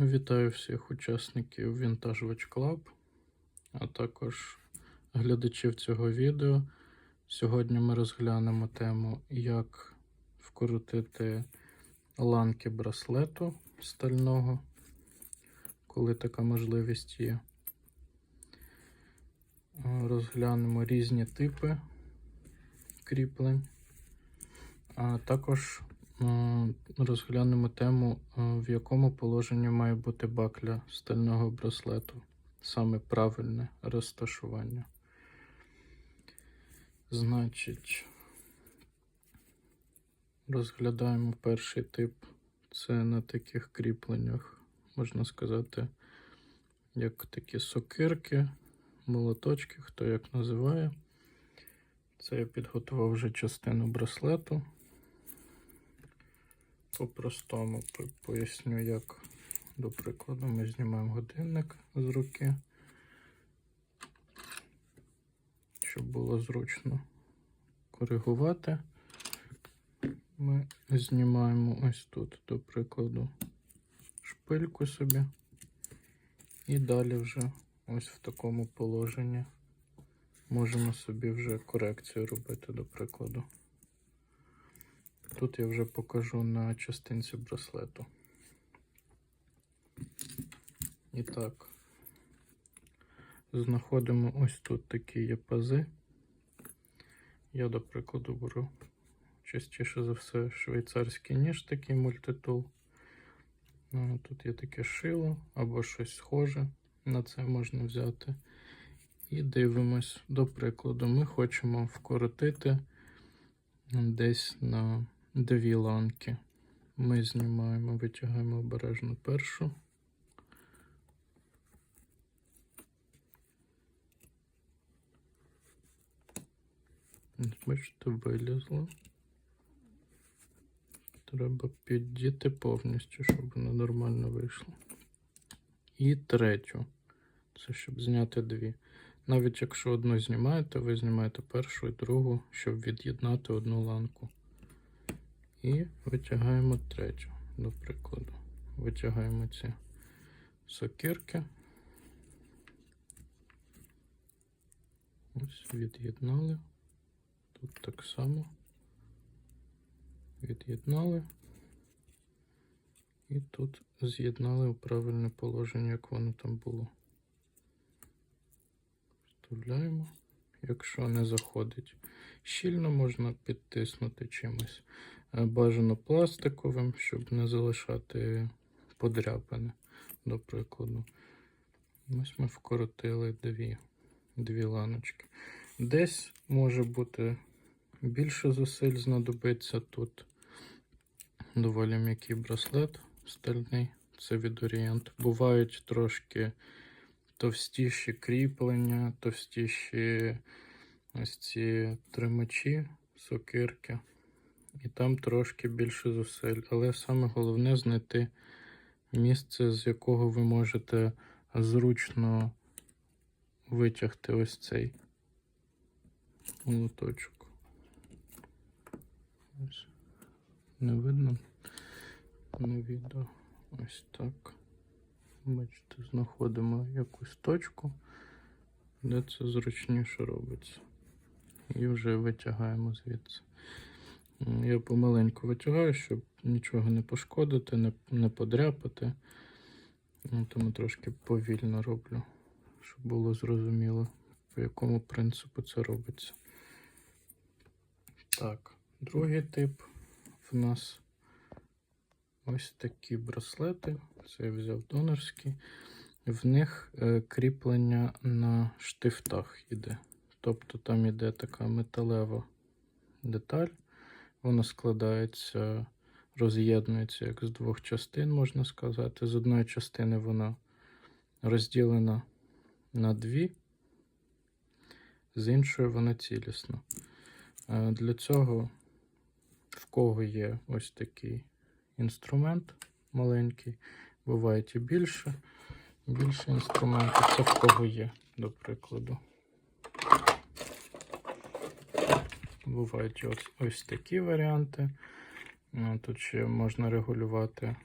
Вітаю всіх учасників Vintage Club, а також глядачів цього відео. Сьогодні ми розглянемо тему, як вкрутити ланки браслету стального, коли така можливість є. Розглянемо різні типи кріплень, а також розглянемо тему, е, в якому положенні має бути бакля стального браслету, саме правильне розташування. Значить, розглядаємо перший тип. Це на таких кріпленнях, можна сказати, як такі сокирки, молоточки, хто як називає. Це я підготував вже частину браслету. По-простому поясню, як, до прикладу, ми знімаємо годинник з руки, щоб було зручно коригувати. Ми знімаємо ось тут, до прикладу, шпильку собі. І далі вже ось в такому положенні можемо собі вже корекцію робити, до прикладу. Тут я вже покажу на частинці браслету. І так, знаходимо ось тут такі є пази. Я, до прикладу, беру частіше за все швейцарський ніж, такий мультитул. Ну, Тут є таке шило або щось схоже. На це можна взяти. І дивимось, до прикладу, ми хочемо вкоротити десь на дві ланки. Ми знімаємо, витягаємо обережно першу. Бачите, вилізло. Треба піддіти повністю, щоб воно нормально вийшло. І третю. Це щоб зняти дві. Навіть якщо одну знімаєте, ви знімаєте першу і другу, щоб від'єднати одну ланку. І витягаємо третю, до прикладу. Витягаємо ці сокирки. Ось від'єднали. Тут так само. Від'єднали. І тут з'єднали у правильне положення, як воно там було. Вставляємо. Якщо не заходить щільно, можна підтиснути чимось бажано пластиковим, щоб не залишати подряпини, до прикладу. Ось ми вкоротили дві, дві ланочки. Десь може бути більше зусиль знадобиться тут. Доволі м'який браслет стальний, це від Orient. Бувають трошки товстіші кріплення, товстіші ось ці тримачі, сокирки. І там трошки більше зусиль. Але саме головне знайти місце, з якого ви можете зручно витягти ось цей молоточок. Ось. Не видно на відео. Ось так. Бачите, знаходимо якусь точку, де це зручніше робиться. І вже витягаємо звідси. Я помаленьку витягаю, щоб нічого не пошкодити, не, не подряпати. Ну, Тому трошки повільно роблю, щоб було зрозуміло, по якому принципу це робиться. Так, другий тип в нас ось такі браслети. Це я взяв донорські. В них е, кріплення на штифтах йде. Тобто там йде така металева деталь. Вона складається, роз'єднується як з двох частин, можна сказати. З одної частини вона розділена на дві, з іншої вона цілісна. Е, Для цього, в кого є ось такий інструмент маленький, бувають і більше. Більше інструментів. Це в кого є, до прикладу. Бувають ось, ось такі варіанти. Тут ще можна регулювати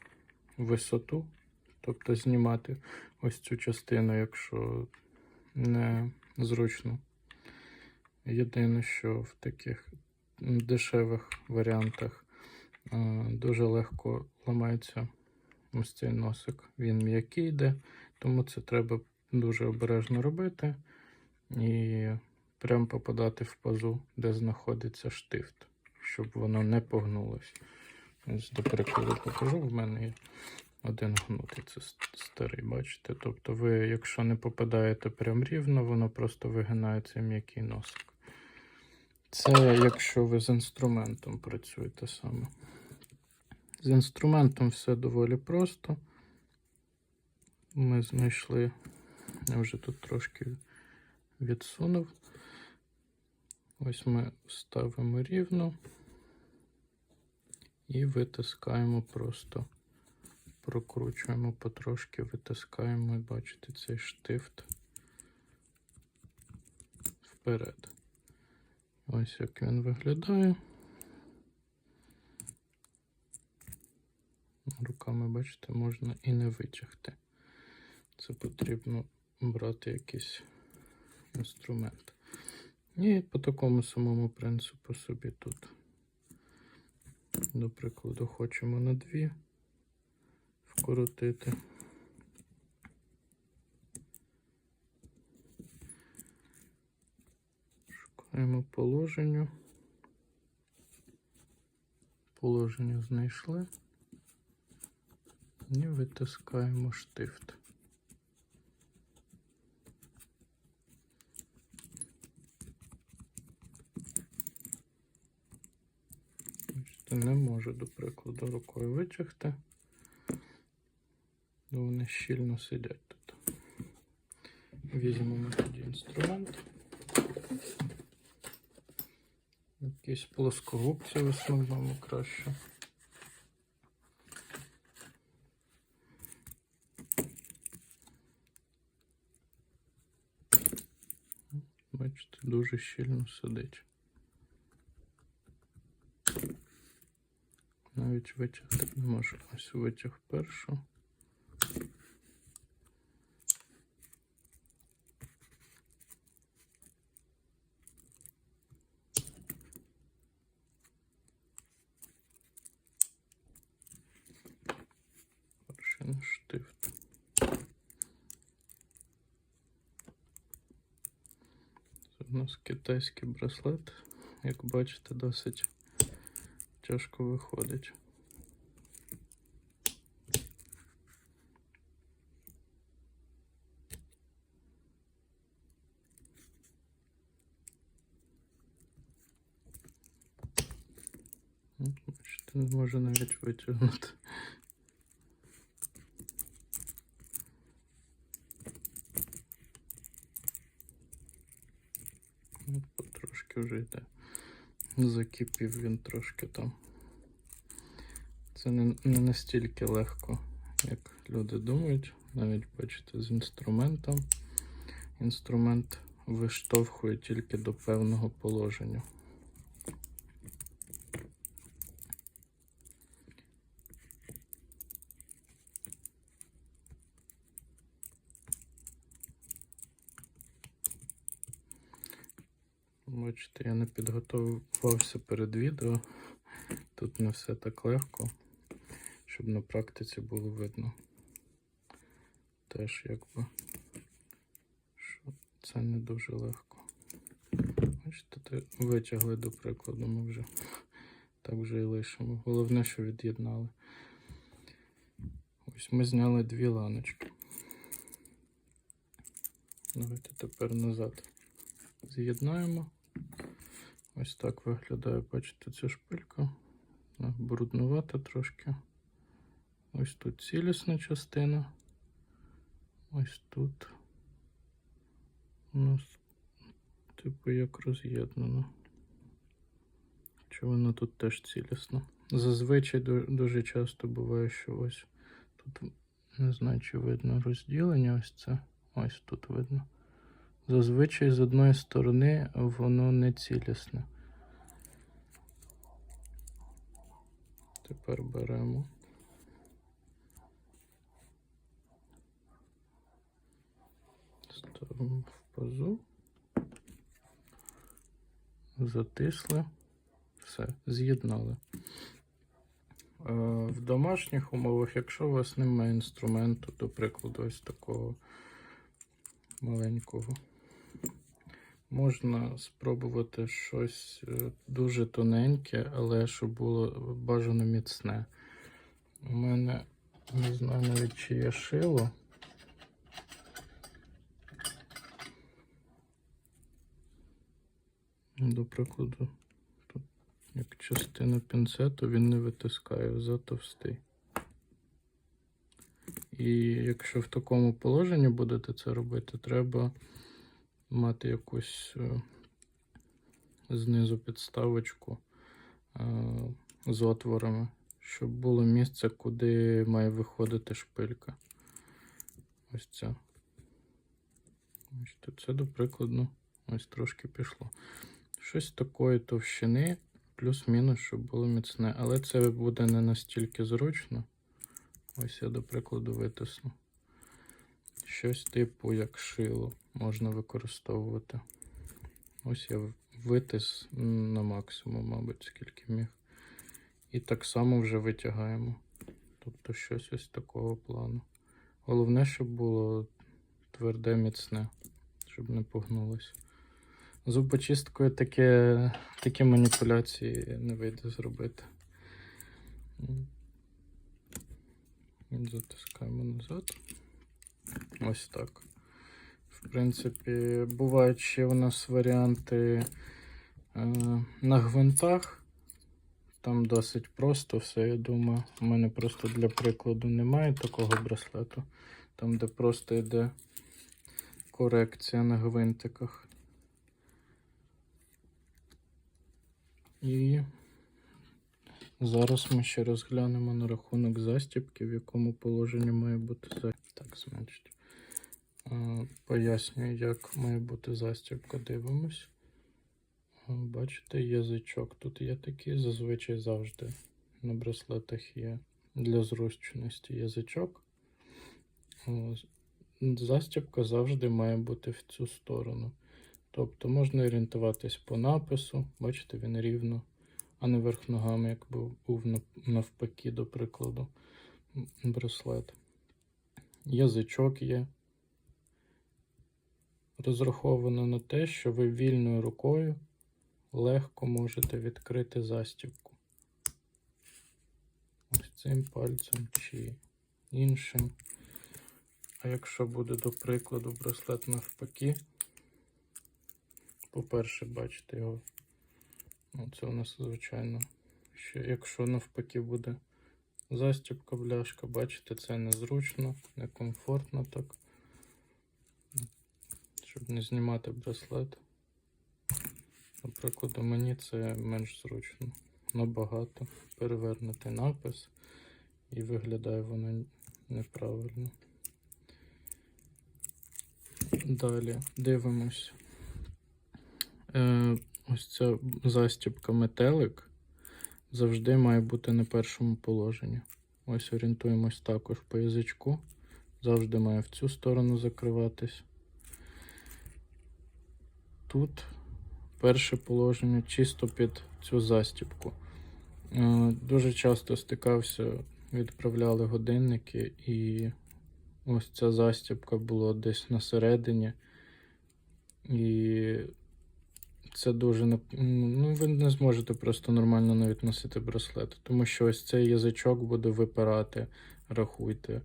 висоту тобто знімати ось цю частину, якщо не зручно. Єдине, що в таких дешевих варіантах дуже легко ламається ось цей носик. Він м'який йде, тому це треба дуже обережно робити і прям попадати в пазу, де знаходиться штифт, щоб воно не погнулося. До прикладу, покажу. В мене є один гнутий, це старий, бачите. Тобто, ви, якщо не попадаєте прям рівно, воно просто вигинає цей м'який носик. Це якщо ви з інструментом працюєте саме. З інструментом все доволі просто. Ми знайшли, я вже тут трошки відсунув. Ось ми ставимо рівно і витискаємо просто, прокручуємо потрошки, витискаємо бачите цей штифт вперед. Ось як він виглядає. Руками, бачите, можна і не витягти. Це потрібно брати якийсь інструмент. І по такому самому принципу собі тут, до прикладу, хочемо на дві вкоротити. Шукаємо положення. Положення знайшли. І витискаємо штифт. Бачите, Не можу, до прикладу, рукою витягти. Ну, вони щільно сидять тут. Візьмемо тоді інструмент. Якісь плоскогубці в основному краще. Бачите, дуже щільно сидить. Навіть витягти не можу. Ось витяг першу. Перший штифт. Це у нас китайський браслет. Як бачите, досить тяжко виходить. Бачите, не можу навіть витягнути. От потрошки вже йде. Закипів він трошки там. Це не, не настільки легко, як люди думають. Навіть бачите, з інструментом. Інструмент виштовхує тільки до певного положення. Бачите, я не підготувався перед відео. Тут не все так легко, щоб на практиці було видно. Теж якби, що це не дуже легко. Бачите, витягли до прикладу, ми вже так вже і лишимо. Головне, що від'єднали. Ось ми зняли дві ланочки. Давайте тепер назад з'єднаємо. Ось так виглядає, бачите, ця шпилька. Бруднувата трошки. Ось тут цілісна частина. Ось тут. У нас, типу, як роз'єднано. Чи вона тут теж цілісна? Зазвичай дуже часто буває, що ось тут не знаю, чи видно розділення. Ось це. Ось тут видно. Зазвичай з одної сторони воно не цілісне. Тепер беремо. Ставимо в пазу. Затисли, все, з'єднали. Е, в домашніх умовах, якщо у вас немає інструменту, до прикладу, ось такого маленького можна спробувати щось е, дуже тоненьке, але щоб було бажано міцне. У мене не знаю навіть чи є шило. До прикладу, тут як частина пінцету він не витискає, затовстий. І якщо в такому положенні будете це робити, треба мати якусь е, знизу підставочку е, з отворами, щоб було місце, куди має виходити шпилька. Ось ця. Ось це, до прикладу, ось трошки пішло. Щось такої товщини, плюс-мінус, щоб було міцне. Але це буде не настільки зручно. Ось я, до прикладу, витисну. Щось типу як шило можна використовувати. Ось я витис на максимум, мабуть, скільки міг. І так само вже витягаємо. Тобто щось ось такого плану. Головне, щоб було тверде, міцне, щоб не погнулося. Зубочисткою таке, такі маніпуляції не вийде зробити. Затискаємо назад. Ось так. В принципі, бувають ще у нас варіанти е, на гвинтах. Там досить просто все, я думаю. У мене просто для прикладу немає такого браслету. Там, де просто йде корекція на гвинтиках. І зараз ми ще розглянемо на рахунок застібки, в якому положенні має бути застібка. Так, значить. Е, Пояснюю, як має бути застібка. Дивимось. Е, Бачите, язичок. Тут є такий, зазвичай завжди на браслетах є для зручності язичок. О, Застібка завжди має бути в цю сторону. Тобто можна орієнтуватись по напису, бачите, він рівно, а не верх ногами, як був навпаки, до прикладу, браслет. Язичок є. Розраховано на те, що ви вільною рукою легко можете відкрити застібку. Ось цим пальцем чи іншим. А якщо буде, до прикладу, браслет навпаки, по-перше, бачите його. Ну, це у нас, звичайно, ще якщо навпаки буде застібка, бляшка, бачите, це незручно, некомфортно так. Щоб не знімати браслет. Наприклад, мені це менш зручно. Набагато. Перевернути напис і виглядає воно неправильно. Далі дивимось. Е, ось ця застібка метелик завжди має бути на першому положенні. Ось орієнтуємось також по язичку. Завжди має в цю сторону закриватись. Тут перше положення чисто під цю застібку. Е, Дуже часто стикався, відправляли годинники, і ось ця застібка була десь на середині. І це дуже ну, ви не зможете просто нормально навіть носити браслет, тому що ось цей язичок буде випирати, рахуйте.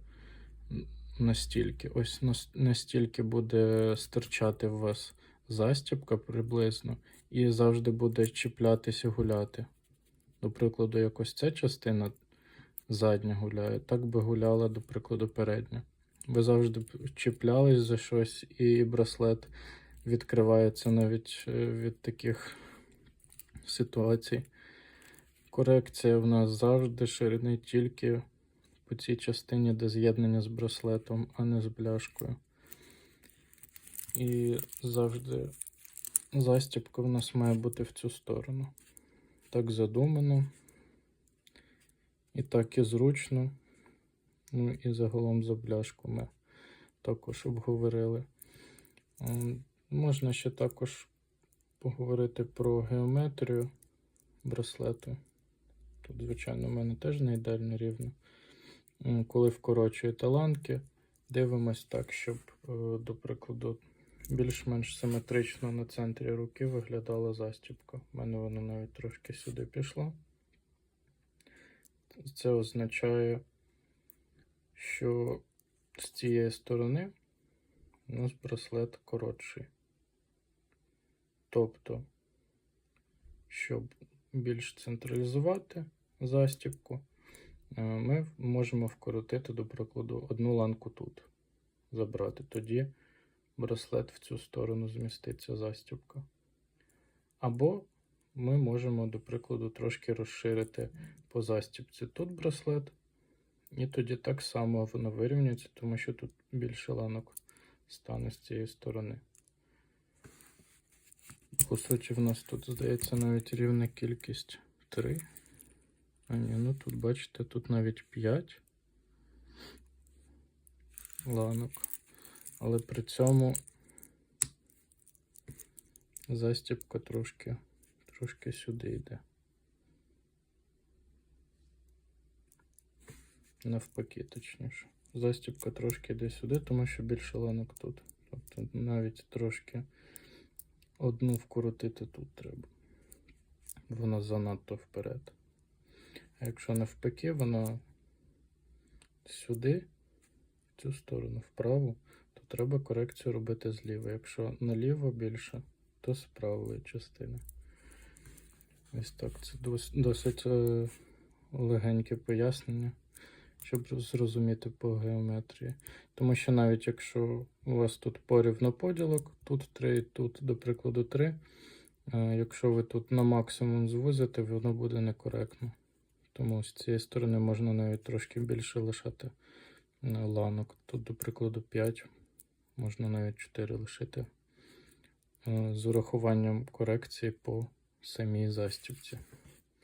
Настільки, ось настільки буде стирчати в вас застібка приблизно, і завжди буде чіплятися гуляти. До прикладу, як ось ця частина задня гуляє, так би гуляла, до прикладу, передня. Ви завжди чіплялись за щось, і браслет відкривається навіть е, від таких ситуацій. Корекція в нас завжди ширини тільки по цій частині, де з'єднання з браслетом, а не з бляшкою. І завжди застібка в нас має бути в цю сторону. Так задумано. І так і зручно. Ну і загалом за бляшку ми також обговорили. Можна ще також поговорити про геометрію браслету. Тут, звичайно, в мене теж не ідеально рівно. Коли вкорочуєте ланки, дивимось так, щоб, е, до прикладу, більш-менш симетрично на центрі руки виглядала застібка. У мене вона навіть трошки сюди пішла. Це означає, що з цієї сторони у нас браслет коротший. Тобто, щоб більш централізувати застібку, е, ми можемо вкоротити, до прикладу, одну ланку тут забрати. Тоді браслет в цю сторону зміститься застібка. Або ми можемо, до прикладу, трошки розширити по застібці тут браслет, і тоді так само воно вирівнюється, тому що тут більше ланок стане з цієї сторони. По суті, в нас тут, здається, навіть рівна кількість 3. А ні, ну тут, бачите, тут навіть 5 ланок. Але при цьому застібка трошки, трошки сюди йде. Навпаки, точніше. Застібка трошки йде сюди, тому що більше ланок тут. Тобто навіть трошки одну вкоротити тут треба. Вона занадто вперед. А якщо навпаки, вона сюди, в цю сторону, вправо, то треба корекцію робити зліва. Якщо наліво більше, то з правої частини. Ось так. Це досить е, легеньке пояснення, щоб зрозуміти по геометрії. Тому що навіть якщо у вас тут порівно поділок, тут 3, тут, до прикладу, 3. Е, Якщо ви тут на максимум звузите, воно буде некоректно. Тому з цієї сторони можна навіть трошки більше лишати е, ланок. Тут, до прикладу, 5, можна навіть 4 лишити е, з урахуванням корекції по самій застібці.